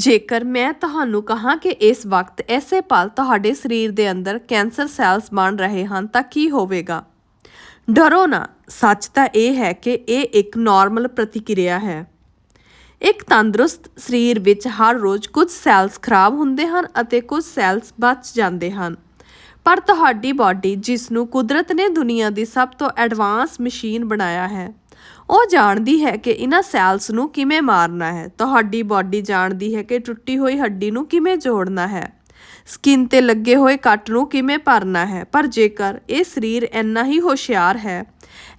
ਜੇਕਰ ਮੈਂ ਤੁਹਾਨੂੰ ਕਹਾਂ ਕਿ ਇਸ ਵਕਤ ਐਸੇ ਪਲ ਤੁਹਾਡੇ ਸਰੀਰ ਦੇ ਅੰਦਰ ਕੈਂਸਰ ਸੈਲਸ ਬਣ ਰਹੇ ਹਨ ਤਾਂ ਕੀ ਹੋਵੇਗਾ? ਡਰੋ ਨਾ। ਸੱਚ ਤਾਂ ਇਹ ਹੈ ਕਿ ਇਹ ਇੱਕ ਨਾਰਮਲ ਪ੍ਰਤੀਕਿਰਿਆ ਹੈ। ਇੱਕ ਤੰਦਰੁਸਤ ਸਰੀਰ ਵਿੱਚ ਹਰ ਰੋਜ਼ ਕੁਝ ਸੈਲਸ ਖਰਾਬ ਹੁੰਦੇ ਹਨ ਅਤੇ ਕੁਝ ਸੈਲਸ ਬਚ ਜਾਂਦੇ ਹਨ। ਪਰ ਤੁਹਾਡੀ ਬਾਡੀ ਜਿਸ ਨੂੰ ਕੁਦਰਤ ਨੇ ਦੁਨੀਆ ਦੀ ਸਭ ਤੋਂ ਐਡਵਾਂਸ ਮਸ਼ੀਨ ਬਣਾਇਆ ਹੈ ਉਹ ਜਾਣਦੀ ਹੈ ਕਿ ਇਹਨਾਂ ਸੈਲਸ ਨੂੰ ਕਿਵੇਂ ਮਾਰਨਾ ਹੈ, ਤੁਹਾਡੀ ਬਾਡੀ ਜਾਣਦੀ ਹੈ ਕਿ ਟੁੱਟੀ ਹੋਈ ਹੱਡੀ ਨੂੰ ਕਿਵੇਂ ਜੋੜਨਾ ਹੈ, ਸਕਿਨ ਤੇ ਲੱਗੇ ਹੋਏ ਕੱਟ ਨੂੰ ਕਿਵੇਂ ਭਰਨਾ ਹੈ, ਪਰ ਜੇਕਰ ਇਹ ਸਰੀਰ ਇੰਨਾ ਹੀ ਹੁਸ਼ਿਆਰ ਹੈ,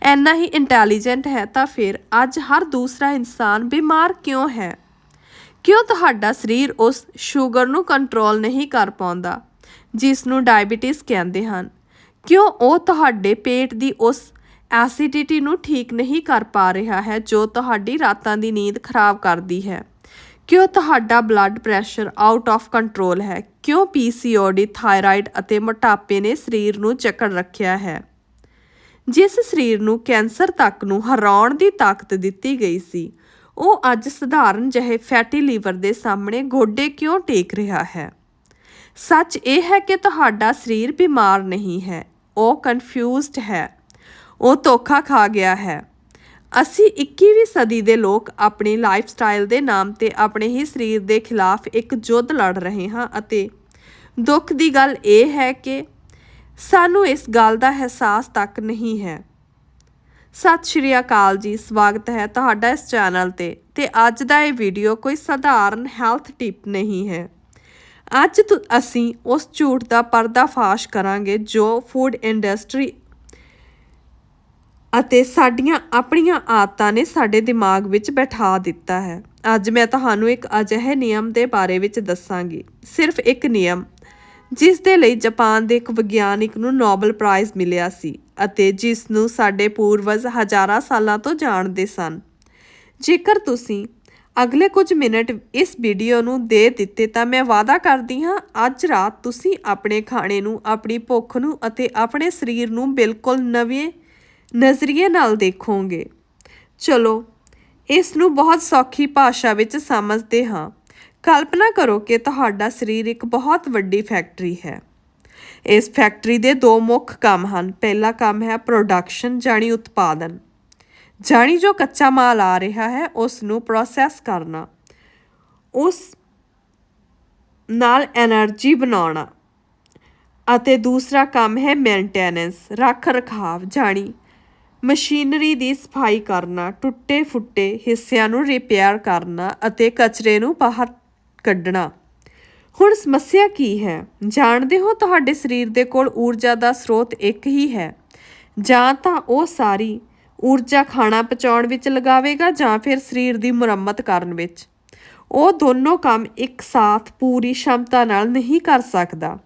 ਇੰਨਾ ਹੀ ਇੰਟੈਲੀਜੈਂਟ ਹੈ, ਤਾਂ ਫਿਰ ਅੱਜ ਹਰ ਦੂਸਰਾ ਇਨਸਾਨ ਬਿਮਾਰ ਕਿਉਂ ਹੈ? ਕਿਉਂ ਤੁਹਾਡਾ ਸਰੀਰ ਉਸ ਸ਼ੂਗਰ ਨੂੰ ਕੰਟਰੋਲ ਨਹੀਂ ਕਰ ਪਾਉਂਦਾ, ਜਿਸ ਨੂੰ ਡਾਇਬੀਟਿਸ ਕਹਿੰਦੇ ਹਨ? ਕਿਉਂ ਉਹ ਤੁਹਾਡੇ ਪੇਟ ਦੀ ਉਸ ਐਸਿਡਿਟੀ ਨੂੰ ਠੀਕ ਨਹੀਂ ਕਰ ਪਾ ਰਿਹਾ ਹੈ, ਜੋ ਤੁਹਾਡੀ ਰਾਤਾਂ ਦੀ ਨੀਂਦ ਖਰਾਬ ਕਰਦੀ ਹੈ। ਕਿਉਂ ਤੁਹਾਡਾ blood pressure out of control ਹੈ? ਕਿਉਂ ਪੀਸੀਓਡੀ ਥਾਇਰਾਇਡ ਅਤੇ ਮੋਟਾਪੇ ਨੇ ਸਰੀਰ ਨੂੰ ਜਕੜ ਰੱਖਿਆ ਹੈ? ਜਿਸ ਸਰੀਰ ਨੂੰ ਕੈਂਸਰ ਤੱਕ ਨੂੰ ਹਰਾਉਣ ਦੀ ਤਾਕਤ ਦਿੱਤੀ ਗਈ ਸੀ, ਉਹ ਅੱਜ ਸਧਾਰਨ ਜਿਹੇ ਫੈਟੀ ਲੀਵਰ ਦੇ ਸਾਹਮਣੇ ਗੋਡੇ ਕਿਉਂ ਟੇਕ ਰਿਹਾ ਹੈ? ਸੱਚ ਇਹ ਹੈ ਕਿ ਤੁਹਾਡਾ ਸਰੀਰ ਬਿਮਾਰ ਨਹੀਂ ਹੈ, ਉਹ ਕਨਫਿਊਜ਼ਡ ਹੈ। ਉਹ ਧੋਖਾ ਖਾ ਗਿਆ ਹੈ। ਅਸੀਂ 21ਵੀਂ ਸਦੀ ਦੇ ਲੋਕ ਆਪਣੀ ਲਾਈਫਸਟਾਈਲ ਦੇ ਨਾਮ ਤੇ ਆਪਣੇ ਹੀ ਸਰੀਰ ਦੇ ਖਿਲਾਫ ਇੱਕ ਯੁੱਧ ਲੜ ਰਹੇ ਹਾਂ ਅਤੇ ਦੁੱਖ ਦੀ ਗੱਲ ਇਹ ਹੈ ਕਿ ਸਾਨੂੰ ਇਸ ਗੱਲ ਦਾ ਅਹਿਸਾਸ ਤੱਕ ਨਹੀਂ ਹੈ। ਸਤਿ ਸ਼੍ਰੀ ਅਕਾਲ ਜੀ, ਸਵਾਗਤ ਹੈ ਤੁਹਾਡਾ ਇਸ ਚੈਨਲ ਤੇ ਤੇ ਅੱਜ ਦਾ ਇਹ ਵੀਡੀਓ ਕੋਈ ਸਧਾਰਨ ਹੈਲਥ ਟਿਪ ਨਹੀਂ ਹੈ। ਅੱਜ ਤੁ- ਅਸੀਂ ਉਸ ਝੂਠ ਦਾ ਪਰਦਾਫਾਸ਼ ਕਰਾਂਗੇ ਜੋ ਫੂਡ ਇੰਡਸਟਰੀ ਅਤੇ ਸਾਡੀਆਂ ਆਪਣੀਆਂ ਆਦਤਾਂ ਨੇ ਸਾਡੇ ਦਿਮਾਗ ਵਿੱਚ ਬਿਠਾ ਦਿੱਤਾ ਹੈ। ਅੱਜ ਮੈਂ ਤੁਹਾਨੂੰ ਇੱਕ ਅਜਿਹੇ ਨਿਯਮ ਦੇ ਬਾਰੇ ਵਿੱਚ ਦੱਸਾਂਗੀ। ਸਿਰਫ ਇੱਕ ਨਿਯਮ, ਜਿਸ ਦੇ ਲਈ ਜਾਪਾਨ ਦੇ ਇੱਕ ਵਿਗਿਆਨਿਕ ਨੂੰ ਨੋਬਲ ਪ੍ਰਾਈਜ਼ ਮਿਲਿਆ ਸੀ ਅਤੇ ਜਿਸ ਨੂੰ ਸਾਡੇ ਪੂਰਵਜ ਹਜ਼ਾਰਾਂ ਸਾਲਾਂ ਤੋਂ ਜਾਣਦੇ ਸਨ। ਜੇਕਰ ਤੁਸੀਂ ਅਗਲੇ ਕੁਝ ਮਿੰਟ ਇਸ ਵੀਡੀਓ ਨੂੰ ਦੇ ਦਿੱਤੇ ਤਾਂ ਮੈਂ ਵਾਅਦਾ ਕਰਦੀ ਹਾਂ, ਅੱਜ ਰਾਤ ਤੁਸੀਂ ਆਪਣੇ ਖਾਣੇ ਨੂੰ, ਆਪਣੀ ਭੁੱਖ ਨੂੰ ਅਤੇ ਆਪਣੇ ਸਰੀਰ ਨੂੰ ਬਿਲਕੁਲ ਨਵੇਂ ਨਜ਼ਰੀਏ ਨਾਲ ਦੇਖੋਗੇ। ਚਲੋ ਇਸ ਨੂੰ ਬਹੁਤ ਸੌਖੀ ਭਾਸ਼ਾ ਵਿੱਚ ਸਮਝਦੇ ਹਾਂ। ਕਲਪਨਾ ਕਰੋ ਕਿ ਤੁਹਾਡਾ ਸਰੀਰ ਇੱਕ ਬਹੁਤ ਵੱਡੀ ਫੈਕਟਰੀ ਹੈ। ਇਸ ਫੈਕਟਰੀ ਦੇ ਦੋ ਮੁੱਖ ਕੰਮ ਹਨ। ਪਹਿਲਾ ਕੰਮ ਹੈ ਪ੍ਰੋਡਕਸ਼ਨ ਜਾਨੀ ਉਤਪਾਦਨ। ਜਾਨੀ ਜੋ ਕੱਚਾ ਮਾਲ ਆ ਰਿਹਾ ਹੈ ਉਸ ਨੂੰ ਪ੍ਰੋਸੈਸ ਕਰਨਾ। ਉਸ ਨਾਲ એનર્ਜੀ ਬਣਾਉਣਾ। ਅਤੇ ਦੂਸਰਾ ਕੰਮ ਹੈ ਮੇਨਟੇਨੈਂਸ ਰੱਖ ਰਖਾਵ ਜਾਨੀ ਮਸ਼ੀਨਰੀ ਦੀ ਸਫ਼ਾਈ ਕਰਨਾ, ਟੁੱਟੇ ਫੁੱਟੇ ਹਿੱਸਿਆਂ ਨੂੰ ਰਿਪੇਅਰ ਕਰਨਾ ਅਤੇ ਕਚਰੇ ਨੂੰ ਬਾਹਰ ਕੱਢਣਾ। ਹੁਣ ਸਮੱਸਿਆ ਕੀ ਹੈ? ਜਾਣਦੇ ਹੋ ਤੁਹਾਡੇ ਸਰੀਰ ਦੇ ਕੋਲ ਊਰਜਾ ਦਾ ਸਰੋਤ ਇੱਕ ਹੀ ਹੈ। ਜਾਂ ਤਾਂ ਉਹ ਸਾਰੀ ਊਰਜਾ ਖਾਣਾ ਪਚਾਉਣ ਵਿੱਚ ਲਗਾਵੇਗਾ ਜਾਂ ਫਿਰ ਸਰੀਰ ਦੀ ਮੁਰੰਮਤ ਕਰਨ ਵਿੱਚ। ਉਹ ਦੋਨੋਂ ਕੰਮ ਇੱਕ ਸਾਥ ਪੂਰੀ ਸ਼ਮਤਾ ਨਾਲ ਨਹੀਂ ਕਰ ਸਕਦਾ।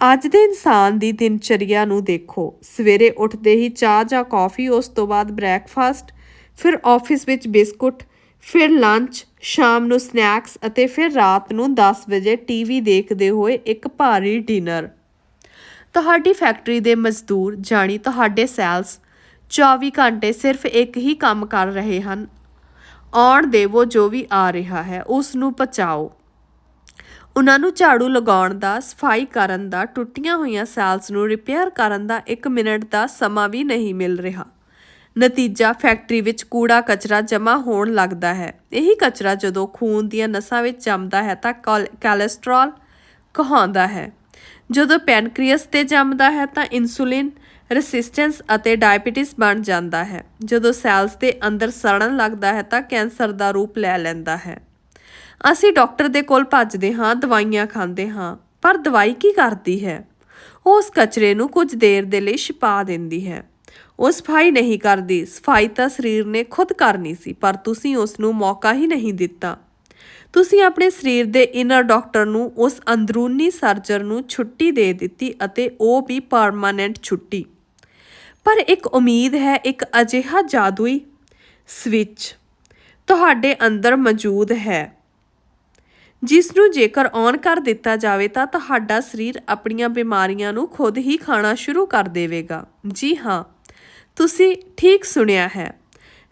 ਅੱਜ ਦੇ ਇਨਸਾਨ ਦੀ ਦਿਨਚਰਿਆ ਨੂੰ ਦੇਖੋ। ਸਵੇਰੇ ਉੱਠਦੇ ਹੀ ਚਾਹ ਜਾਂ ਕੌਫੀ, ਉਸ ਤੋਂ ਬਾਅਦ ਬ੍ਰੈਕਫਾਸਟ, ਫਿਰ ਆਫਿਸ ਵਿੱਚ ਬਿਸਕੁਟ, ਫਿਰ ਲੰਚ, ਸ਼ਾਮ ਨੂੰ ਸਨੈਕਸ ਅਤੇ ਫਿਰ ਰਾਤ ਨੂੰ 10 ਵਜੇ ਟੀਵੀ ਦੇਖਦੇ ਹੋਏ ਇੱਕ ਭਾਰੀ ਡਿਨਰ। ਤੁਹਾਡੀ ਫੈਕਟਰੀ ਦੇ ਮਜ਼ਦੂਰ ਜਾਣੀ ਤੁਹਾਡੇ ਸੈਲਸ 24 ਘੰਟੇ ਸਿਰਫ ਇੱਕ ਹੀ ਕੰਮ ਕਰ ਰਹੇ ਹਨ। ਆਉਣ ਦੇਵੋ ਜੋ ਵੀ ਆ ਰਿਹਾ ਹੈ, ਉਸ ਨੂੰ ਪਚਾਓ ਉਹਨਾਂ ਨੂੰ ਝਾੜੂ ਲਗਾਉਣ ਦਾ, ਸਫ਼ਾਈ ਕਰਨ ਦਾ, ਟੁੱਟੀਆਂ ਹੋਈਆਂ ਸੈਲਸ ਨੂੰ ਰਿਪੇਅਰ ਕਰਨ ਦਾ 1 ਮਿੰਟ ਦਾ ਸਮਾਂ ਵੀ ਨਹੀਂ ਮਿਲ ਰਿਹਾ। ਨਤੀਜਾ ਫੈਕਟਰੀ ਵਿੱਚ ਕੂੜਾ ਕਚਰਾ ਜਮ੍ਹਾਂ ਹੋਣ ਲੱਗਦਾ ਹੈ। ਇਹੀ ਕਚਰਾ ਜਦੋਂ ਖੂਨ ਦੀਆਂ ਨਸਾਂ ਵਿੱਚ ਜੰਮਦਾ ਹੈ ਤਾਂ ਕੋਲ- ਕੋਲੇਸਟ੍ਰੋਲ ਕਹਾਉਂਦਾ ਹੈ। ਜਦੋਂ ਪੈਨਕ੍ਰੀਅਸ ਤੇ ਜੰਮਦਾ ਹੈ ਤਾਂ ਇਨਸੂਲਿਨ ਰੈਸਿਸਟੈਂਸ ਅਤੇ ਡਾਇਬੀਟਿਸ ਬਣ ਜਾਂਦਾ ਹੈ। ਜਦੋਂ ਸੈਲਸ ਦੇ ਅੰਦਰ ਸੜਨ ਲੱਗਦਾ ਹੈ ਤਾਂ ਕੈਂਸਰ ਦਾ ਰੂਪ ਲੈ ਲੈਂਦਾ ਹੈ। ਅਸੀਂ ਡਾਕਟਰ ਦੇ ਕੋਲ ਭੱਜਦੇ ਹਾਂ, ਦਵਾਈਆਂ ਖਾਂਦੇ ਹਾਂ, ਪਰ ਦਵਾਈ ਕੀ ਕਰਦੀ ਹੈ? ਉਹ ਉਸ ਕਚਰੇ ਨੂੰ ਕੁਝ ਦੇਰ ਦੇ ਲਈ ਛਿਪਾ ਦਿੰਦੀ ਹੈ। ਉਹ ਸਫ਼ਾਈ ਨਹੀਂ ਕਰਦੀ, ਸਫ਼ਾਈ ਤਾਂ ਸਰੀਰ ਨੇ ਖੁਦ ਕਰਨੀ ਸੀ, ਪਰ ਤੁਸੀਂ ਉਸ ਨੂੰ ਮੌਕਾ ਹੀ ਨਹੀਂ ਦਿੱਤਾ। ਤੁਸੀਂ ਆਪਣੇ ਸਰੀਰ ਦੇ ਇਨਰ ਡਾਕਟਰ ਨੂੰ ਉਸ ਅੰਦਰੂਨੀ ਸਰਜਨ ਨੂੰ ਛੁੱਟੀ ਦੇ ਦਿੱਤੀ ਅਤੇ ਉਹ ਵੀ ਪਰਮਾਨੈਂਟ ਛੁੱਟੀ। ਪਰ ਇੱਕ ਉਮੀਦ ਹੈ, ਇੱਕ ਅਜਿਹਾ ਜਾਦੂਈ ਸਵਿਚ ਤੁਹਾਡੇ ਅੰਦਰ ਮੌਜੂਦ ਹੈ। ਜਿਸ ਨੂੰ ਜੇਕਰ ਔਨ ਕਰ ਦਿੱਤਾ ਜਾਵੇ ਤਾਂ ਤੁਹਾਡਾ ਸਰੀਰ ਆਪਣੀਆਂ ਬਿਮਾਰੀਆਂ ਨੂੰ ਖੁਦ ਹੀ ਖਾਣਾ ਸ਼ੁਰੂ ਕਰ ਦੇਵੇਗਾ। ਜੀ ਹਾਂ, ਤੁਸੀਂ ਠੀਕ ਸੁਣਿਆ ਹੈ।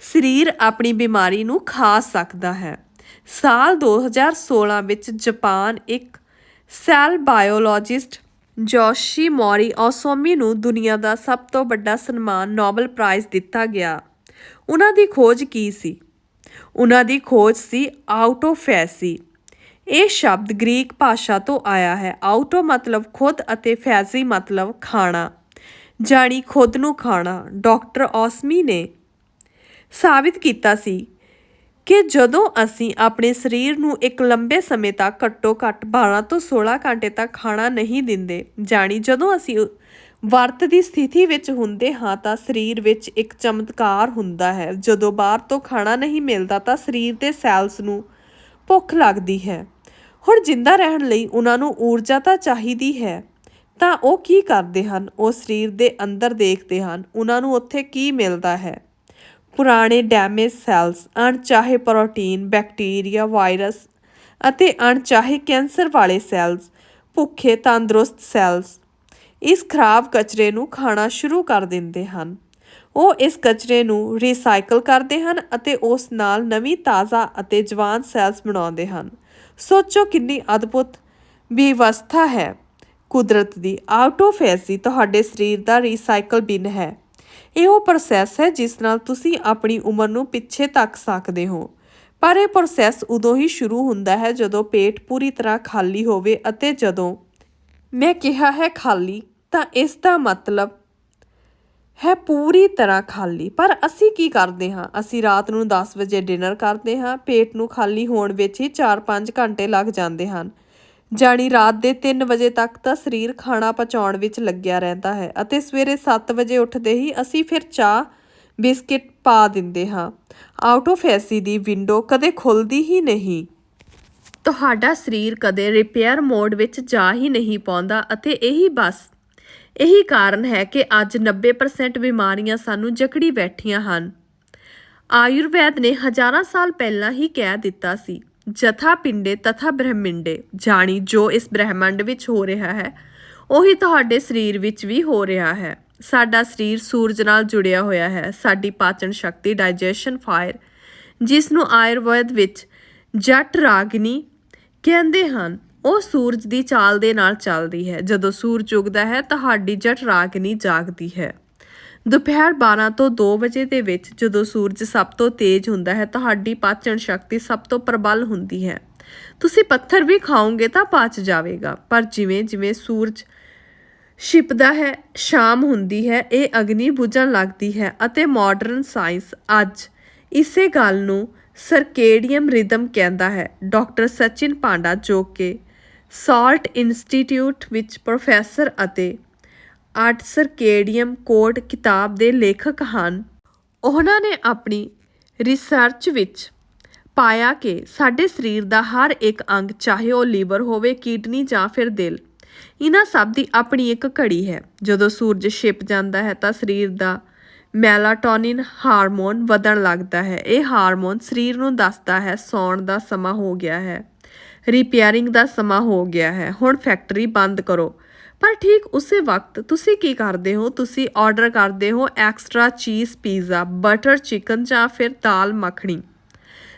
ਸਰੀਰ ਆਪਣੀ ਬਿਮਾਰੀ ਨੂੰ ਖਾ ਸਕਦਾ ਹੈ। ਸਾਲ 2016 ਵਿੱਚ ਜਾਪਾਨ ਇੱਕ ਸੈਲ ਬਾਇਓਲੋਜਿਸਟ ਜੋਸ਼ੀ ਮੋਰੀ ਓਸੋਮੀ ਨੂੰ ਦੁਨੀਆ ਦਾ ਸਭ ਤੋਂ ਵੱਡਾ ਸਨਮਾਨ ਨੋਬਲ ਪ੍ਰਾਈਜ਼ ਦਿੱਤਾ ਗਿਆ। ਉਹਨਾਂ ਦੀ ਖੋਜ ਕੀ ਸੀ? ਉਹਨਾਂ ਦੀ ਖੋਜ ਸੀ ਆਊਟੋਫੈਸੀ। ਇਹ ਸ਼ਬਦ ਗ੍ਰੀਕ ਭਾਸ਼ਾ ਤੋਂ ਆਇਆ ਹੈ। ਆਊਟੋ ਮਤਲਬ ਖੁਦ ਅਤੇ ਫੈਜ਼ੀ ਮਤਲਬ ਖਾਣਾ, ਜਾਣੀ ਖੁਦ ਨੂੰ ਖਾਣਾ। ਡਾਕਟਰ ਔਸਮੀ ਨੇ ਸਾਬਿਤ ਕੀਤਾ ਸੀ ਕਿ ਜਦੋਂ ਅਸੀਂ ਆਪਣੇ ਸਰੀਰ ਨੂੰ ਇੱਕ ਲੰਬੇ ਸਮੇਂ ਤੱਕ ਘੱਟੋ ਘੱਟ 12 ਤੋਂ 16 ਘੰਟੇ ਤੱਕ ਖਾਣਾ ਨਹੀਂ ਦਿੰਦੇ, ਜਾਣੀ ਜਦੋਂ ਅਸੀਂ ਵਰਤ ਦੀ ਸਥਿਤੀ ਵਿੱਚ ਹੁੰਦੇ ਹਾਂ ਤਾਂ ਸਰੀਰ ਵਿੱਚ ਇੱਕ ਚਮਤਕਾਰ ਹੁੰਦਾ ਹੈ। ਜਦੋਂ ਬਾਹਰ ਤੋਂ ਖਾਣਾ ਨਹੀਂ ਮਿਲਦਾ ਤਾਂ ਸਰੀਰ ਦੇ ਸੈਲਸ ਨੂੰ ਭੁੱਖ ਲੱਗਦੀ ਹੈ। ਹੁਣ ਜਿੰਦਾ ਰਹਿਣ ਲਈ ਉਹਨਾਂ ਨੂੰ ਊਰਜਾ ਤਾਂ ਚਾਹੀਦੀ ਹੈ, ਤਾਂ ਉਹ ਕੀ ਕਰਦੇ ਹਨ? ਉਹ ਸਰੀਰ ਦੇ ਅੰਦਰ ਦੇਖਦੇ ਹਨ, ਉਹਨਾਂ ਨੂੰ ਉੱਥੇ ਕੀ ਮਿਲਦਾ ਹੈ? ਪੁਰਾਣੇ ਡੈਮੇਜ ਸੈਲਸ, ਅਣਚਾਹੇ ਪ੍ਰੋਟੀਨ, ਬੈਕਟੀਰੀਆ, ਵਾਇਰਸ ਅਤੇ ਅਣਚਾਹੇ ਕੈਂਸਰ ਵਾਲੇ ਸੈਲਸ, ਭੁੱਖੇ ਤੰਦਰੁਸਤ ਸੈਲਸ, ਇਸ ਖਰਾਬ ਕਚਰੇ ਨੂੰ ਖਾਣਾ ਸ਼ੁਰੂ ਕਰ ਦਿੰਦੇ ਹਨ। ਉਹ ਇਸ ਕਚਰੇ ਨੂੰ ਰੀਸਾਈਕਲ ਕਰਦੇ ਹਨ ਅਤੇ ਉਸ ਨਾਲ ਨਵੀਂ ਤਾਜ਼ਾ ਅਤੇ ਜਵਾਨ ਸੈਲਸ ਬਣਾਉਂਦੇ ਹਨ। ਸੋਚੋ ਕਿੰਨੀ ਅਦਭੁਤ ਵਿਵਸਥਾ ਹੈ। ਕੁਦਰਤ ਦੀ ਆਟੋਫੈਸੀ ਤੁਹਾਡੇ ਸਰੀਰ ਦਾ ਰੀਸਾਈਕਲ ਬਿਨ ਹੈ। ਇਹ ਉਹ ਪ੍ਰੋਸੈਸ ਹੈ ਜਿਸ ਨਾਲ ਤੁਸੀਂ ਆਪਣੀ ਉਮਰ ਨੂੰ ਪਿੱਛੇ ਤੱਕ ਸਕਦੇ ਹੋ। ਪਰ ਇਹ ਪ੍ਰੋਸੈਸ ਉਦੋਂ ਹੀ ਸ਼ੁਰੂ ਹੁੰਦਾ ਹੈ ਜਦੋਂ ਪੇਟ ਪੂਰੀ ਤਰ੍ਹਾਂ ਖਾਲੀ ਹੋਵੇ ਅਤੇ ਜਦੋਂ ਮੈਂ ਕਿਹਾ ਹੈ ਖਾਲੀ ਤਾਂ ਇਸ ਦਾ ਮਤਲਬ ਹੈ ਪੂਰੀ ਤਰ੍ਹਾਂ ਖਾਲੀ। ਪਰ ਅਸੀਂ ਕੀ ਕਰਦੇ ਹਾਂ? ਅਸੀਂ ਰਾਤ ਨੂੰ 10 ਵਜੇ ਡਿਨਰ ਕਰਦੇ ਹਾਂ, ਪੇਟ ਨੂੰ ਖਾਲੀ ਹੋਣ ਵਿੱਚ ਹੀ 4-5 ਘੰਟੇ ਲੱਗ ਜਾਂਦੇ ਹਨ। ਜਾਣੀ ਰਾਤ ਦੇ 3 ਵਜੇ ਤੱਕ ਤਾਂ ਸਰੀਰ ਖਾਣਾ ਪਚਾਉਣ ਵਿੱਚ ਲੱਗਿਆ ਰਹਿੰਦਾ ਹੈ ਅਤੇ ਸਵੇਰੇ 7 ਵਜੇ ਉੱਠਦੇ ਹੀ ਅਸੀਂ ਫਿਰ ਚਾਹ, ਬਿਸਕਿਟ ਪਾ ਦਿੰਦੇ ਹਾਂ। ਆਊਟੋਫੈਸੀ ਦੀ ਵਿੰਡੋ ਕਦੇ ਖੁੱਲਦੀ ਹੀ ਨਹੀਂ। ਤੁਹਾਡਾ ਸਰੀਰ ਕਦੇ ਰਿਪੇਅਰ ਮੋਡ ਵਿੱਚ ਜਾ ਹੀ ਨਹੀਂ ਪਾਉਂਦਾ ਅਤੇ ਇਹੀ ਬਸ ਇਹੀ ਕਾਰਨ ਹੈ ਕਿ ਅੱਜ 90% ਬਿਮਾਰੀਆਂ ਸਾਨੂੰ ਜਕੜੀ ਬੈਠੀਆਂ ਹਨ। ਆਯੁਰਵੈਦ ਨੇ ਹਜ਼ਾਰਾਂ ਸਾਲ ਪਹਿਲਾਂ ਹੀ ਕਹਿ ਦਿੱਤਾ ਸੀ, ਜਥਾ ਪਿੰਡੇ ਤਥਾ ਬ੍ਰਹਮਿੰਡੇ ਜਾਣੀ ਜੋ ਇਸ ਬ੍ਰਹਿਮੰਡ ਵਿੱਚ ਹੋ ਰਿਹਾ ਹੈ, ਉਹੀ ਤੁਹਾਡੇ ਸਰੀਰ ਵਿੱਚ ਵੀ ਹੋ ਰਿਹਾ ਹੈ। ਸਾਡਾ ਸਰੀਰ ਸੂਰਜ ਨਾਲ ਜੁੜਿਆ ਹੋਇਆ ਹੈ, ਸਾਡੀ ਪਾਚਨ ਸ਼ਕਤੀ ਡਾਈਜੈਸ਼ਨ ਫਾਇਰ, ਜਿਸ ਨੂੰ ਆਯੁਰਵੈਦ ਵਿੱਚ ਜਟ ਰਾਗਨੀ ਕਹਿੰਦੇ ਹਨ। ਉਹ ਸੂਰਜ ਦੀ ਚਾਲ ਦੇ ਨਾਲ ਚੱਲਦੀ ਹੈ। ਜਦੋਂ ਸੂਰਜ ਉਗਦਾ ਹੈ, ਤੁਹਾਡੀ ਜਟ ਰਾਗਨੀ ਜਾਗਦੀ ਹੈ। ਦੁਪਹਿਰ 12 ਤੋਂ 2 ਵਜੇ ਦੇ ਵਿੱਚ ਜਦੋਂ ਸੂਰਜ ਸਭ ਤੋਂ ਤੇਜ਼ ਹੁੰਦਾ ਹੈ, ਤੁਹਾਡੀ ਪਾਚਨ ਸ਼ਕਤੀ ਸਭ ਤੋਂ ਪ੍ਰਬਲ ਹੁੰਦੀ ਹੈ। ਤੁਸੀਂ ਪੱਥਰ ਵੀ ਖਾਓਗੇ ਤਾਂ ਪਾਚ ਜਾਵੇਗਾ, ਪਰ ਜਿਵੇਂ ਜਿਵੇਂ ਸੂਰਜ ਛਿਪਦਾ ਹੈ, ਸ਼ਾਮ ਹੁੰਦੀ ਹੈ, ਇਹ ਅਗਨੀ ਬੁਝਣ ਲੱਗਦੀ ਹੈ ਅਤੇ ਮਾਡਰਨ ਸਾਇੰਸ ਅੱਜ ਇਸੇ ਗੱਲ ਨੂੰ ਸਰਕੇਡੀਅਮ ਰਿਦਮ ਕਹਿੰਦਾ ਹੈ। ਡਾਕਟਰ ਸਚਿਨ ਪਾਂਡਾ ਜੋ ਕਿ ਸਾਲਟ ਇੰਸਟੀਚਿਊਟ ਵਿੱਚ ਪ੍ਰੋਫੈਸਰ ਅਤੇ ਆਟਸਰਕੇਡੀਅਮ ਕੋਡ ਕਿਤਾਬ ਦੇ ਲੇਖਕ ਹਨ। ਉਹਨਾਂ ਨੇ ਆਪਣੀ ਰਿਸਰਚ ਵਿੱਚ ਪਾਇਆ ਕਿ ਸਾਡੇ ਸਰੀਰ ਦਾ ਹਰ ਇੱਕ ਅੰਗ, ਚਾਹੇ ਉਹ ਲੀਵਰ ਹੋਵੇ, ਕਿਡਨੀ ਜਾਂ ਫਿਰ ਦਿਲ, ਇਹਨਾਂ ਸਭ ਦੀ ਆਪਣੀ ਇੱਕ ਘੜੀ ਹੈ। ਜਦੋਂ ਸੂਰਜ ਛਿਪ ਜਾਂਦਾ ਹੈ ਤਾਂ ਸਰੀਰ ਦਾ ਮੈਲਾਟੋਨਿਨ ਹਾਰਮੋਨ ਵਧਣ ਲੱਗਦਾ ਹੈ। ਇਹ ਹਾਰਮੋਨ ਸਰੀਰ ਨੂੰ ਦੱਸਦਾ ਹੈ, ਸੌਣ ਦਾ ਸਮਾਂ ਹੋ ਗਿਆ ਹੈ। ਰਿਪੇਅਰਿੰਗ ਦਾ ਸਮਾਂ ਹੋ ਗਿਆ ਹੈ। ਹੁਣ ਫੈਕਟਰੀ ਬੰਦ ਕਰੋ। ਪਰ ਠੀਕ ਉਸੇ ਵਕਤ ਤੁਸੀਂ ਕੀ ਕਰਦੇ ਹੋ? ਤੁਸੀਂ ਆਰਡਰ ਕਰਦੇ ਹੋ ਐਕਸਟਰਾ ਚੀਜ਼ ਪੀਜ਼ਾ ਬਟਰ ਚਿਕਨ ਜਾਂ ਫਿਰ ਦਾਲ, ਮੱਖਣੀ।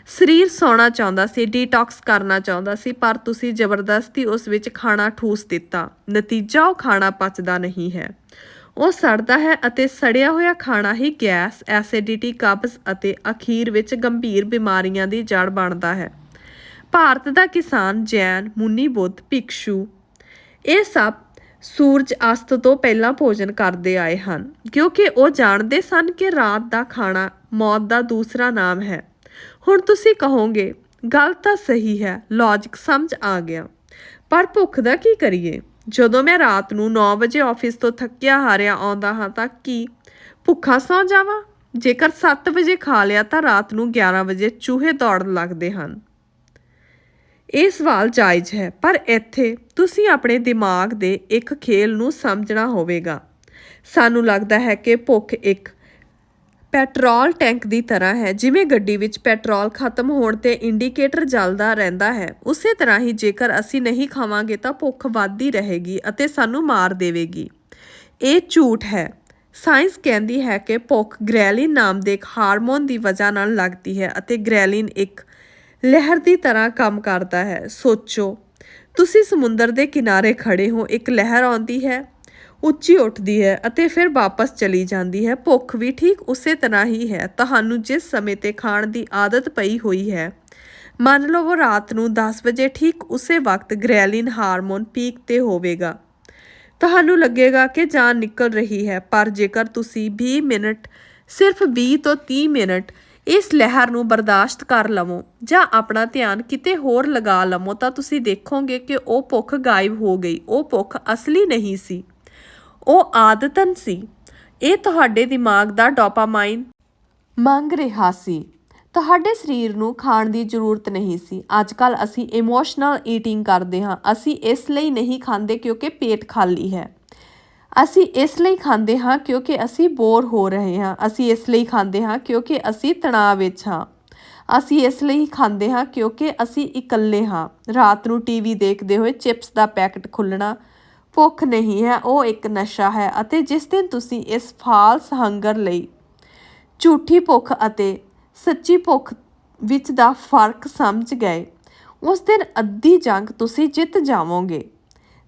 ਸਰੀਰ ਸੌਣਾ ਚਾਹੁੰਦਾ ਸੀ ਡੀਟੌਕਸ ਕਰਨਾ ਚਾਹੁੰਦਾ ਸੀ, ਪਰ ਤੁਸੀਂ ਜ਼ਬਰਦਸਤੀ ਉਸ ਵਿੱਚ ਖਾਣਾ ਠੂਸ ਦਿੱਤਾ। ਨਤੀਜਾ ਉਹ ਖਾਣਾ ਪਚਦਾ ਨਹੀਂ ਹੈ। ਉਹ ਸੜਦਾ ਹੈ ਅਤੇ ਸੜਿਆ ਹੋਇਆ ਖਾਣਾ ਹੀ ਗੈਸ ਐਸਿਡਿਟੀ ਕਬਜ਼ ਅਤੇ ਅਖੀਰ ਵਿੱਚ ਗੰਭੀਰ ਬਿਮਾਰੀਆਂ ਦੀ ਜੜ ਬਣਦਾ ਹੈ। ਭਾਰਤ ਦਾ ਕਿਸਾਨ ਜੈਨ, ਮੁਨੀ ਬੁੱਧ, ਭਿਕਸ਼ੂ, ਇਹ ਸਭ ਸੂਰਜ ਅਸਤ ਤੋਂ ਪਹਿਲਾਂ ਭੋਜਨ ਕਰਦੇ ਆਏ ਹਨ, ਕਿਉਂਕਿ ਉਹ ਜਾਣਦੇ ਸਨ ਕਿ ਰਾਤ ਦਾ ਖਾਣਾ ਮੌਤ ਦਾ ਦੂਸਰਾ ਨਾਮ ਹੈ। ਹੁਣ ਤੁਸੀਂ ਕਹੋਗੇ, ਗੱਲ ਤਾਂ ਸਹੀ ਹੈ ਲੌਜੀਕ ਸਮਝ ਆ ਗਿਆ। ਪਰ ਭੁੱਖ ਦਾ ਕੀ ਕਰੀਏ? ਜਦੋਂ ਮੈਂ ਰਾਤ ਨੂੰ 9 ਵਜੇ ਆਫਿਸ ਤੋਂ ਥੱਕਿਆ ਹਾਰਿਆ ਆਉਂਦਾ ਹਾਂ ਤਾਂ ਕੀ ਭੁੱਖਾ ਸੌਂ ਜਾਵਾਂ? ਜੇਕਰ 7 ਵਜੇ ਖਾ ਲਿਆ ਤਾਂ ਰਾਤ ਨੂੰ 11 ਵਜੇ ਚੂਹੇ ਦੌੜਨ ਲੱਗਦੇ ਹਨ। ਇਹ ਸਵਾਲ ਜਾਇਜ਼ ਹੈ, ਪਰ ਇੱਥੇ ਤੁਸੀਂ ਆਪਣੇ ਦਿਮਾਗ ਦੇ ਇੱਕ ਖੇਲ ਨੂੰ ਸਮਝਣਾ ਹੋਵੇਗਾ। ਸਾਨੂੰ ਲੱਗਦਾ ਹੈ ਕਿ ਭੁੱਖ ਇੱਕ ਪੈਟਰੋਲ ਟੈਂਕ ਦੀ ਤਰ੍ਹਾਂ ਹੈ, ਜਿਵੇਂ ਗੱਡੀ ਵਿੱਚ ਪੈਟਰੋਲ ਖਤਮ ਹੋਣ ਤੇ ਇੰਡੀਕੇਟਰ ਜਲਦਾ ਰਹਿੰਦਾ ਹੈ। ਉਸੇ ਤਰ੍ਹਾਂ ਹੀ ਜੇਕਰ ਅਸੀਂ ਨਹੀਂ ਖਾਵਾਂਗੇ ਤਾਂ ਭੁੱਖ ਵੱਧਦੀ ਰਹੇਗੀ ਅਤੇ ਸਾਨੂੰ ਮਾਰ ਦੇਵੇਗੀ। ਇਹ ਝੂਠ ਹੈ। ਸਾਇੰਸ ਕਹਿੰਦੀ ਹੈ ਕਿ ਭੁੱਖ ਗ੍ਰੈਲਿਨ ਨਾਮ ਦੇ ਇੱਕ ਹਾਰਮੋਨ ਦੀ ਵਜ੍ਹਾ ਨਾਲ ਲੱਗਦੀ ਹੈ ਅਤੇ ਗ੍ਰੈਲਿਨ ਇੱਕ ਲਹਿਰ ਦੀ ਤਰ੍ਹਾਂ ਕੰਮ ਕਰਦਾ ਹੈ। ਸੋਚੋ, ਤੁਸੀਂ ਸਮੁੰਦਰ ਦੇ ਕਿਨਾਰੇ ਖੜੇ ਹੋ, ਇੱਕ ਲਹਿਰ ਆਉਂਦੀ ਹੈ, ਉੱਚੀ ਉੱਠਦੀ ਹੈ ਅਤੇ ਫਿਰ ਵਾਪਸ ਚਲੀ ਜਾਂਦੀ ਹੈ। ਭੁੱਖ ਵੀ ਠੀਕ ਉਸੇ ਤਰ੍ਹਾਂ ਹੀ ਹੈ। ਤੁਹਾਨੂੰ ਜਿਸ ਸਮੇਂ ਤੇ ਖਾਣ ਦੀ ਆਦਤ ਪਈ ਹੋਈ ਹੈ, ਮੰਨ ਲਓ ਰਾਤ ਨੂੰ 10 ਵਜੇ ਠੀਕ ਉਸੇ ਵਕਤ ਗ੍ਰੈਲਿਨ ਹਾਰਮੋਨ ਪੀਕ ਤੇ ਹੋਵੇਗਾ। ਤੁਹਾਨੂੰ ਲੱਗੇਗਾ ਕਿ ਜਾਨ ਨਿਕਲ ਰਹੀ ਹੈ, ਪਰ ਜੇਕਰ ਤੁਸੀਂ 20 ਮਿੰਟ, ਸਿਰਫ 20 ਤੋਂ 30 ਮਿੰਟ ਇਸ ਲਹਿਰ ਨੂੰ ਬਰਦਾਸ਼ਤ ਕਰ ਲਵੋ ਜਾਂ ਆਪਣਾ ਧਿਆਨ ਕਿਤੇ ਹੋਰ ਲਗਾ ਲਵੋ ਤਾਂ ਤੁਸੀਂ ਦੇਖੋਗੇ ਕਿ ਉਹ ਭੁੱਖ ਗਾਇਬ ਹੋ ਗਈ, ਉਹ ਭੁੱਖ ਅਸਲੀ ਨਹੀਂ ਸੀ। ਉਹ ਆਦਤਨ ਸੀ। ਇਹ ਤੁਹਾਡੇ ਦਿਮਾਗ ਦਾ ਡੋਪਾਮਾਈਨ ਮੰਗ ਰਿਹਾ ਸੀ। ਤੁਹਾਡੇ ਸਰੀਰ ਨੂੰ ਖਾਣ ਦੀ ਜ਼ਰੂਰਤ ਨਹੀਂ ਸੀ। ਅੱਜਕੱਲ ਅਸੀਂ ਇਮੋਸ਼ਨਲ ਈਟਿੰਗ ਕਰਦੇ ਹਾਂ। ਅਸੀਂ ਇਸ ਲਈ ਨਹੀਂ ਖਾਂਦੇ ਕਿਉਂਕਿ ਪੇਟ ਖਾਲੀ ਹੈ। ਅਸੀਂ ਇਸ ਲਈ ਖਾਂਦੇ ਹਾਂ ਕਿਉਂਕਿ ਅਸੀਂ ਬੋਰ ਹੋ ਰਹੇ ਹਾਂ। ਅਸੀਂ ਇਸ ਲਈ ਖਾਂਦੇ ਹਾਂ ਕਿਉਂਕਿ ਅਸੀਂ ਤਣਾਅ ਵਿੱਚ ਹਾਂ। ਅਸੀਂ ਇਸ ਲਈ ਖਾਂਦੇ ਹਾਂ ਕਿਉਂਕਿ ਅਸੀਂ ਇਕੱਲੇ ਹਾਂ। ਰਾਤ ਨੂੰ ਟੀਵੀ ਦੇਖਦੇ ਹੋਏ ਚਿਪਸ ਦਾ ਪੈਕਟ ਖੁੱਲਣਾ ਭੁੱਖ ਨਹੀਂ ਹੈ, ਉਹ ਇੱਕ ਨਸ਼ਾ ਹੈ ਅਤੇ ਜਿਸ ਦਿਨ ਤੁਸੀਂ ਇਸ ਫਾਲਸ ਹੰਗਰ ਲਈ ਝੂਠੀ ਭੁੱਖ ਅਤੇ ਸੱਚੀ ਭੁੱਖ ਵਿੱਚ ਦਾ ਫ਼ਰਕ ਸਮਝ ਗਏ, ਉਸ ਦਿਨ ਅੱਧੀ ਜੰਗ ਤੁਸੀਂ ਜਿੱਤ ਜਾਵੋਗੇ।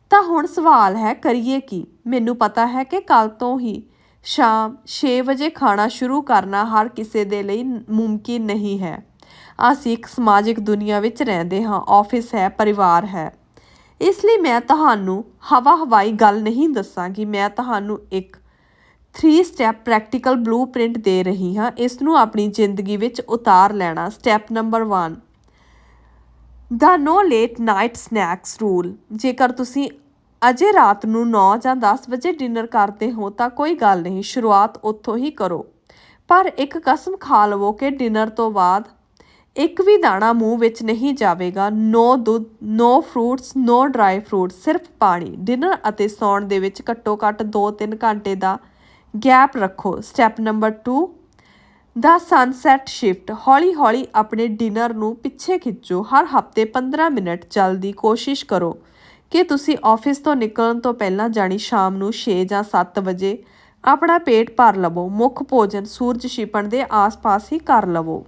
ਤਾਂ ਹੁਣ ਸਵਾਲ ਹੈ, ਕਰੀਏ ਕੀ? ਮੈਨੂੰ ਪਤਾ ਹੈ ਕਿ ਕੱਲ ਤੋਂ ਹੀ ਸ਼ਾਮ 6 ਵਜੇ ਖਾਣਾ ਸ਼ੁਰੂ ਕਰਨਾ ਹਰ ਕਿਸੇ ਦੇ ਲਈ ਮੁਮਕਿਨ ਨਹੀਂ ਹੈ। ਅਸੀਂ ਇੱਕ ਸਮਾਜਿਕ ਦੁਨੀਆ ਵਿੱਚ ਰਹਿੰਦੇ ਹਾਂ, ਆਫਿਸ ਹੈ, ਪਰਿਵਾਰ ਹੈ। ਇਸ ਲਈ ਮੈਂ ਤੁਹਾਨੂੰ ਹਵਾ ਹਵਾਈ ਗੱਲ ਨਹੀਂ ਦੱਸਾਂਗੀ। ਮੈਂ ਤੁਹਾਨੂੰ ਇੱਕ 3 ਸਟੈਪ ਪ੍ਰੈਕਟੀਕਲ ਬਲੂਪ੍ਰਿੰਟ ਦੇ ਰਹੀ ਹਾਂ। ਇਸ ਨੂੰ ਆਪਣੀ ਜ਼ਿੰਦਗੀ ਵਿੱਚ ਉਤਾਰ ਲੈਣਾ। ਸਟੈਪ ਨੰਬਰ 1 ਦਾ no late night snacks rule ਜੇਕਰ ਤੁਸੀਂ ਅਜੇ ਰਾਤ ਨੂੰ 9 ਜਾਂ 10 ਵਜੇ ਡਿਨਰ ਕਰਦੇ ਹੋ, ਤਾਂ ਕੋਈ ਗੱਲ ਨਹੀਂ, ਸ਼ੁਰੂਆਤ ਉੱਥੋਂ ਹੀ ਕਰੋ। ਪਰ ਇੱਕ ਕਸਮ ਖਾ ਲਵੋ ਕਿ ਡਿਨਰ ਤੋਂ ਬਾਅਦ ਇੱਕ ਵੀ ਦਾਣਾ ਮੂੰਹ ਵਿੱਚ ਨਹੀਂ ਜਾਵੇਗਾ। ਨੋ ਦੁੱਧ, no fruits no dry fruit ਸਿਰਫ ਪਾਣੀ। ਡਿਨਰ ਅਤੇ ਸੌਣ ਦੇ ਵਿੱਚ ਘੱਟੋ ਘੱਟ 2-3 ਘੰਟੇ ਦਾ ਗੈਪ ਰੱਖੋ। ਸਟੈਪ ਨੰਬਰ 2 ਦਾ ਸਨਸੈਟ ਸ਼ਿਫਟ ਹੌਲੀ-ਹੌਲੀ ਆਪਣੇ ਡਿਨਰ ਨੂੰ ਪਿੱਛੇ ਖਿੱਚੋ। ਹਰ ਹਫ਼ਤੇ 15 ਮਿੰਟ ਚੱਲਦੀ ਕੋਸ਼ਿਸ਼ ਕਰੋ। ਕਿ ਤੁਸੀਂ ਆਫਿਸ ਤੋਂ ਨਿਕਲਣ ਤੋਂ ਪਹਿਲਾਂ ਜਾਣੀ ਸ਼ਾਮ ਨੂੰ 6 ਜਾਂ 7 ਵਜੇ ਆਪਣਾ ਪੇਟ ਭਰ ਲਵੋ। ਮੁੱਖ ਭੋਜਨ ਸੂਰਜ ਛਿਪਣ ਦੇ ਆਸ-ਪਾਸ ਹੀ ਕਰ ਲਵੋ।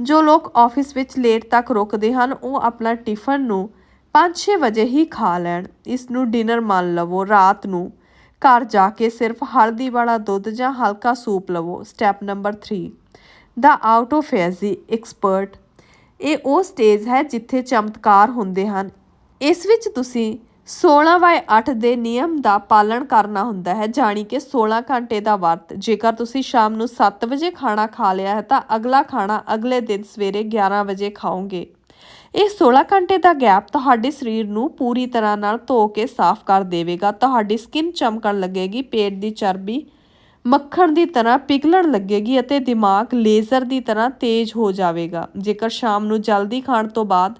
ਜੋ ਲੋਕ ਆਫਿਸ ਵਿੱਚ ਲੇਟ ਤੱਕ ਰੁਕਦੇ ਹਨ, ਉਹ ਆਪਣਾ ਟਿਫਨ ਨੂੰ 5-6 ਵਜੇ ਹੀ ਖਾ ਲੈਣ। ਇਸ ਨੂੰ ਡਿਨਰ ਮੰਨ ਲਵੋ। ਰਾਤ ਨੂੰ ਘਰ ਜਾ ਕੇ ਸਿਰਫ ਹਲਦੀ ਵਾਲਾ ਦੁੱਧ ਜਾਂ ਹਲਕਾ ਸੂਪ ਲਵੋ। ਸਟੈਪ ਨੰਬਰ 3 ਦਾ ਆਊਟੋਫੇਜ਼ੀ ਐਕਸਪਰਟ ਇਹ ਉਹ ਸਟੇਜ ਹੈ ਜਿੱਥੇ ਚਮਤਕਾਰ ਹੁੰਦੇ ਹਨ। ਇਸ ਵਿੱਚ ਤੁਸੀਂ 16/8 ਦੇ ਨਿਯਮ ਦਾ ਪਾਲਣ ਕਰਨਾ ਹੁੰਦਾ ਹੈ, ਜਾਣੀ ਕਿ 16 ਘੰਟੇ ਦਾ ਵਰਤ। ਜੇਕਰ ਤੁਸੀਂ ਸ਼ਾਮ ਨੂੰ 7 ਵਜੇ ਖਾਣਾ ਖਾ ਲਿਆ ਹੈ, ਤਾਂ ਅਗਲਾ ਖਾਣਾ ਅਗਲੇ ਦਿਨ ਸਵੇਰੇ 11 ਵਜੇ ਖਾਓਗੇ। ਇਹ 16 ਘੰਟੇ ਦਾ ਗੈਪ ਤੁਹਾਡੇ ਸਰੀਰ ਨੂੰ ਪੂਰੀ ਤਰ੍ਹਾਂ ਨਾਲ ਧੋ ਕੇ ਸਾਫ਼ ਕਰ ਦੇਵੇਗਾ। ਤੁਹਾਡੀ ਸਕਿਨ ਚਮਕਣ ਲੱਗੇਗੀ, ਪੇਟ ਦੀ ਚਰਬੀ ਮੱਖਣ ਦੀ ਤਰ੍ਹਾਂ ਪਿਘਲਣ ਲੱਗੇਗੀ ਅਤੇ ਦਿਮਾਗ ਲੇਜ਼ਰ ਦੀ ਤਰ੍ਹਾਂ ਤੇਜ਼ ਹੋ ਜਾਵੇਗਾ। ਜੇਕਰ ਸ਼ਾਮ ਨੂੰ ਜਲਦੀ ਖਾਣ ਤੋਂ ਬਾਅਦ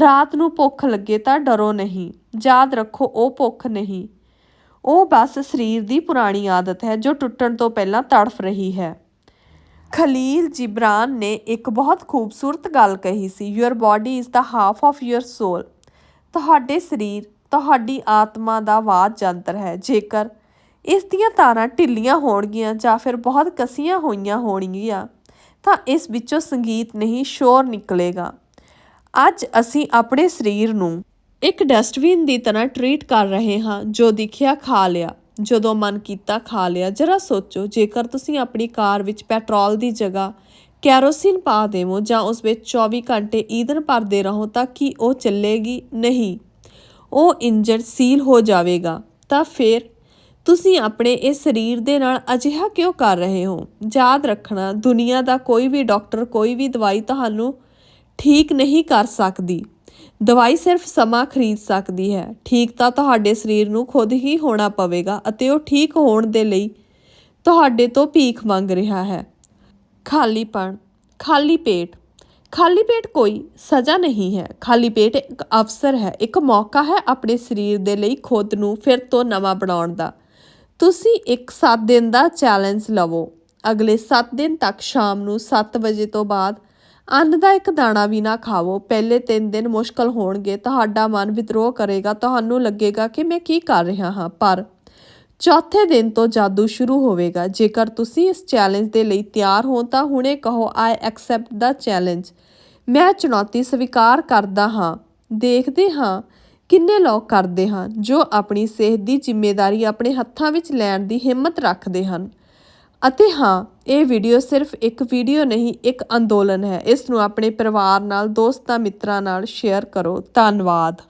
ਰਾਤ ਨੂੰ ਭੁੱਖ ਲੱਗੇ ਤਾਂ ਡਰੋ ਨਹੀਂ। ਯਾਦ ਰੱਖੋ, ਉਹ ਭੁੱਖ ਨਹੀਂ। ਉਹ ਬਸ ਸਰੀਰ ਦੀ ਪੁਰਾਣੀ ਆਦਤ ਹੈ ਜੋ ਟੁੱਟਣ ਤੋਂ ਪਹਿਲਾਂ ਤੜਫ ਰਹੀ ਹੈ। ਖਲੀਲ ਜਿਬਰਾਨ ਨੇ ਇੱਕ ਬਹੁਤ ਖੂਬਸੂਰਤ ਗੱਲ ਕਹੀ ਸੀ your body is the half of your soul ਤੁਹਾਡੇ ਸਰੀਰ, ਤੁਹਾਡੀ ਆਤਮਾ ਦਾ ਵਾਦ ਜੰਤਰ ਹੈ। ਜੇਕਰ ਇਸ ਦੀਆਂ ਤਾਰਾਂ ਢਿੱਲੀਆਂ ਹੋਣਗੀਆਂ ਜਾਂ ਫਿਰ ਬਹੁਤ ਕਸੀਆਂ ਹੋਈਆਂ ਹੋਣਗੀਆਂ, ਤਾਂ ਇਸ ਵਿੱਚੋਂ ਸੰਗੀਤ ਨਹੀਂ, ਸ਼ੋਰ ਨਿਕਲੇਗਾ। ਅੱਜ ਅਸੀਂ ਆਪਣੇ ਸਰੀਰ ਨੂੰ ਇੱਕ ਡਸਟਬਿਨ ਦੀ ਤਰ੍ਹਾਂ ਟਰੀਟ ਕਰ ਰਹੇ ਹਾਂ, ਜੋ ਦਿਖਿਆ ਖਾ ਲਿਆ। ਜਦੋਂ ਮਨ ਕੀਤਾ ਖਾ ਲਿਆ, ਜਰਾ ਸੋਚੋ, ਜੇਕਰ ਤੁਸੀਂ ਆਪਣੀ ਕਾਰ ਵਿੱਚ ਪੈਟਰੋਲ ਦੀ ਜਗ੍ਹਾ ਕੈਰੋਸਿਨ ਪਾ ਦੇਵੋ ਜਾਂ ਉਸ ਵਿੱਚ 24 ਘੰਟੇ ਈਂਧਨ ਭਰਦੇ ਰਹੋ ਤਾਂ ਕੀ ਉਹ ਚੱਲੇਗੀ? ਨਹੀਂ। ਉਹ ਇੰਜਨ ਸੀਲ ਹੋ ਜਾਵੇਗਾ। ਤਾਂ ਫਿਰ ਤੁਸੀਂ ਆਪਣੇ ਇਸ ਸਰੀਰ ਦੇ ਨਾਲ ਅਜਿਹਾ ਕਿਉਂ ਕਰ ਰਹੇ ਹੋ? ਯਾਦ ਰੱਖਣਾ, ਦੁਨੀਆ ਦਾ ਕੋਈ ਵੀ ਡਾਕਟਰ, ਕੋਈ ਵੀ ਦਵਾਈ ਤੁਹਾਨੂੰ ਠੀਕ ਨਹੀਂ ਕਰ ਸਕਦੀ। ਦਵਾਈ ਸਿਰਫ ਸਮਾਂ ਖਰੀਦ ਸਕਦੀ ਹੈ। ਠੀਕ ਤਾਂ ਤੁਹਾਡੇ ਸਰੀਰ ਨੂੰ ਖੁਦ ਹੀ ਹੋਣਾ ਪਵੇਗਾ ਅਤੇ ਉਹ ਠੀਕ ਹੋਣ ਦੇ ਲਈ ਤੁਹਾਡੇ ਤੋਂ ਭੀਖ ਮੰਗ ਰਿਹਾ ਹੈ। ਖਾਲੀਪਣ ਖਾਲੀ ਪੇਟ ਖਾਲੀ ਪੇਟ ਕੋਈ ਸਜ਼ਾ ਨਹੀਂ ਹੈ। ਖਾਲੀ ਪੇਟ ਇੱਕ ਅਵਸਰ ਹੈ, ਇੱਕ ਮੌਕਾ ਹੈ ਆਪਣੇ ਸਰੀਰ ਦੇ ਲਈ ਖੁਦ ਨੂੰ ਫਿਰ ਤੋਂ ਨਵਾਂ ਬਣਾਉਣ ਦਾ। ਤੁਸੀਂ ਇੱਕ 7 ਦਿਨ ਦਾ ਚੈਲੰਜ ਲਵੋ। ਅਗਲੇ 7 ਦਿਨ ਤੱਕ ਸ਼ਾਮ ਨੂੰ 7 ਵਜੇ ਤੋਂ ਬਾਅਦ ਅੰਨ ਦਾ ਇੱਕ ਦਾਣਾ ਵੀ ਨਾ ਖਾਵੋ। ਪਹਿਲੇ 3 ਦਿਨ ਮੁਸ਼ਕਲ ਹੋਣਗੇ। ਤੁਹਾਡਾ ਮਨ ਵਿਦਰੋਹ ਕਰੇਗਾ। ਤੁਹਾਨੂੰ ਲੱਗੇਗਾ ਕਿ ਮੈਂ ਕੀ ਕਰ ਰਿਹਾ ਹਾਂ, ਪਰ ਚੌਥੇ ਦਿਨ ਤੋਂ ਜਾਦੂ ਸ਼ੁਰੂ ਹੋਵੇਗਾ। ਜੇਕਰ ਤੁਸੀਂ ਇਸ ਚੈਲੰਜ ਦੇ ਲਈ ਤਿਆਰ ਹੋ, ਤਾਂ ਹੁਣੇ ਕਹੋ ਆਈ ਐਕਸੈਪਟ ਦਾ ਚੈਲੰਜ ਮੈਂ ਚੁਣੌਤੀ ਸਵੀਕਾਰ ਕਰਦਾ ਹਾਂ। ਦੇਖਦੇ ਹਾਂ ਕਿੰਨੇ ਲੋਕ ਕਰਦੇ ਹਨ, ਜੋ ਆਪਣੀ ਸਿਹਤ ਦੀ ਜ਼ਿੰਮੇਵਾਰੀ ਆਪਣੇ ਹੱਥਾਂ ਵਿੱਚ ਲੈਣ ਦੀ ਹਿੰਮਤ ਰੱਖਦੇ ਹਨ। ਅਤੇ ਹਾਂ, ਇਹ ਵੀਡੀਓ ਸਿਰਫ ਇੱਕ ਵੀਡੀਓ ਨਹੀਂ, ਇੱਕ ਅੰਦੋਲਨ ਹੈ। ਇਸ ਨੂੰ ਆਪਣੇ ਪਰਿਵਾਰ ਨਾਲ, ਦੋਸਤਾਂ ਮਿੱਤਰਾਂ ਨਾਲ ਸ਼ੇਅਰ ਕਰੋ। ਧੰਨਵਾਦ।